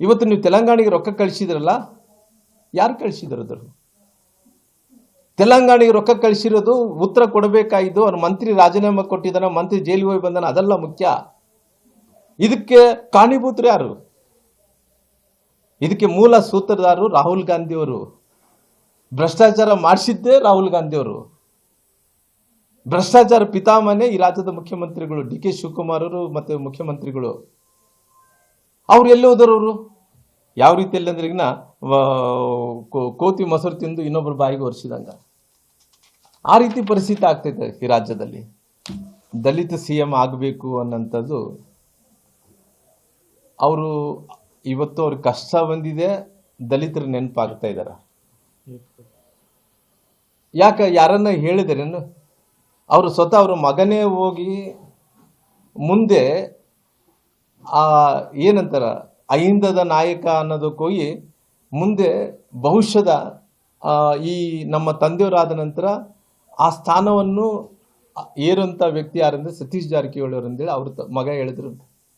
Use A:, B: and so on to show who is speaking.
A: ಇವತ್ತು ನೀವು ತೆಲಂಗಾಣಿಗೆ ರೊಕ್ಕ ಕಳಿಸಿದ್ರಲ್ಲ, ಯಾರು ಕಳಿಸಿದ್ರು ತೆಲಂಗಾಣಿಗೆ ರೊಕ್ಕ ಕಳಿಸಿರೋದು ಉತ್ತರ ಕೊಡಬೇಕಾಯಿತು, ಅವ್ರ ಮಂತ್ರಿ ರಾಜೀನಾಮೆ ಕೊಟ್ಟಿದ್ದಾನೆ, ಮಂತ್ರಿ ಜೈಲಿಗೆ ಹೋಗಿ ಬಂದಾನ, ಅದೆಲ್ಲ ಮುಖ್ಯ. ಇದಕ್ಕೆ ಕಾಣಿಭೂತರು ಯಾರು? ಇದಕ್ಕೆ ಮೂಲ ಸೂತ್ರಧಾರರು ರಾಹುಲ್ ಗಾಂಧಿಯವರು ಭ್ರಷ್ಟಾಚಾರ ಮಾಡಿಸಿದ್ದೇ ರಾಹುಲ್ ಗಾಂಧಿಯವರು ಭ್ರಷ್ಟಾಚಾರ ಪಿತಾಮನೆ ಈ ರಾಜ್ಯದ ಮುಖ್ಯಮಂತ್ರಿಗಳು, ಡಿ ಕೆ ಶಿವಕುಮಾರ್ ಅವರು ಮತ್ತು ಮುಖ್ಯಮಂತ್ರಿಗಳು. ಅವ್ರು ಎಲ್ಲಿ ಹೋದರು ಅವರು? ಯಾವ ರೀತಿಯಲ್ಲಿ ಅಂದ್ರೆ ಈಗ ಕೋತಿ ಮೊಸರು ತಿಂದು ಇನ್ನೊಬ್ಬರು ಬಾಯಿಗೆ ಒರೆಸಿದಂಗ. ಆ ರೀತಿ ಪರಿಸ್ಥಿತಿ ಆಗ್ತೈತೆ ಈ ರಾಜ್ಯದಲ್ಲಿ. ದಲಿತ ಸಿ ಎಂ ಆಗಬೇಕು ಅನ್ನೋಂಥದ್ದು ಅವರು ಇವತ್ತು ಅವ್ರ ಕಷ್ಟ ಬಂದಿದೆ, ದಲಿತರು ನೆನಪಾಗ್ತಾ ಇದ್ದಾರೆ ಯಾಕೆ, ಯಾರನ್ನ ಹೇಳಿದರೇನು? ಅವರು ಸ್ವತಃ ಅವ್ರ ಮಗನೇ ಹೋಗಿ ಮುಂದೆ ಆ ಏನಂತಾರ, ಅಹಿಂದದ ನಾಯಕ ಅನ್ನೋದಕ್ಕೋಗಿ ಮುಂದೆ ಭವಿಷ್ಯದ ಈ ನಮ್ಮ ತಂದೆಯವರಾದ ನಂತರ ಆ ಸ್ಥಾನವನ್ನು ಏರುವಂಥ ವ್ಯಕ್ತಿ ಯಾರಂದ್ರೆ ಸತೀಶ್ ಜಾರಕಿಹೊಳಿ ಅವರು ಅಂತೇಳಿ ಅವ್ರ ಮಗ ಹೇಳಿದ್ರು